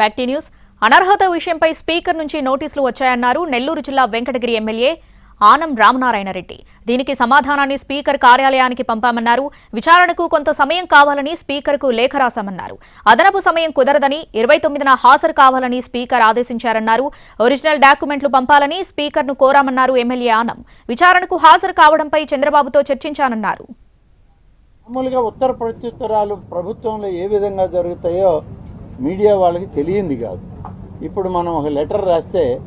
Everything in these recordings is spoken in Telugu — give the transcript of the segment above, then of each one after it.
Back tea news. అనర్హత విషయంపై స్పీకర్ నుంచి నోటీసులు వచ్చాయన్నారు నెల్లూరు జిల్లా వెంకటగిరి ఎమ్మెల్యే ఆనం రామనారాయణ రెడ్డి. దీనికి సమాధానాన్ని స్పీకర్ కార్యాలయానికి పంపామన్నారు. విచారణకు కొంత సమయం కావాలని స్పీకర్కు లేఖ రాశామన్నారు. అదనపు సమయం కుదరదని ఇరవై తొమ్మిదిన హాజరు కావాలని స్పీకర్ ఆదేశించారన్నారు. ఒరిజినల్ డాక్యుమెంట్లు పంపాలని స్పీకర్ను కోరామన్నారు ఎమ్మెల్యే ఆనం. విచారణకు హాజరు కావడంపై చంద్రబాబుతో చర్చించానన్నారు. మామూలుగా ఉత్తర ప్రత్యుత్తరాలు ప్రభుత్వంలో ఏ విధంగా జరుగుతాయో మీడియా వాళ్ళకి తెలియంది కాదు. ఇప్పుడు మనం ఒక లెటర్ రాస్తే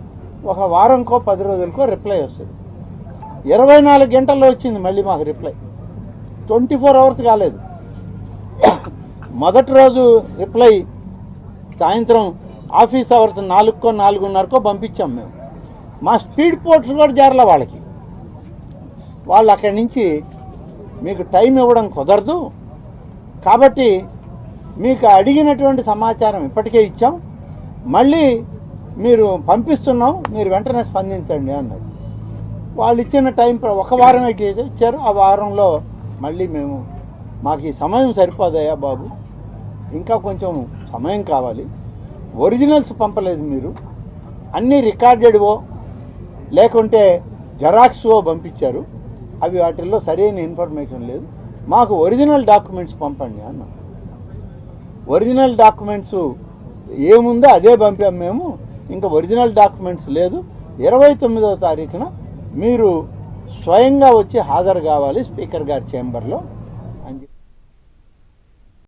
ఒక వారంకో పది రోజులకో రిప్లై వస్తుంది. ఇరవై నాలుగు గంటల్లో వచ్చింది మళ్ళీ మాకు రిప్లై. ట్వంటీ ఫోర్ అవర్స్ కాలేదు. మొదటి రోజు రిప్లై సాయంత్రం ఆఫీస్ అవర్స్ నాలుగుకో నాలుగున్నరకో పంపించాం మేము. మా స్పీడ్ పోర్ట్స్ కూడా జారల వాళ్ళకి. వాళ్ళు అక్కడి నుంచి మీకు టైం ఇవ్వడం కుదరదు. కాబట్టి మీకు అడిగినటువంటి సమాచారం ఇప్పటికే ఇచ్చాం. మళ్ళీ మీరు పంపిస్తున్నాం మీరు వెంటనే స్పందించండి అన్నారు. వాళ్ళు ఇచ్చిన టైం ఒక వారం అయితే ఇచ్చారు. ఆ వారంలో మళ్ళీ మేము మాకు ఈ సమయం సరిపోదయ్యా బాబు? ఇంకా కొంచెం సమయం కావాలి. ఒరిజినల్స్ పంపలేదు మీరు. అన్నీ రికార్డెడ్వో లేకుంటే జెరాక్స్వో పంపించారు. అవి వాటిల్లో సరైన ఇన్ఫర్మేషన్ లేదు. మాకు ఒరిజినల్ డాక్యుమెంట్స్ పంపండి అన్నారు. ఒరిజినల్ డాక్యుమెంట్స్ ఏముందో అదే పంపాం మేము. ఇంకా ఒరిజినల్ డాక్యుమెంట్స్ లేదు. ఇరవై తొమ్మిదవ తారీఖున మీరు స్వయంగా వచ్చి హాజరు కావాలి స్పీకర్ గారి చేంబర్లో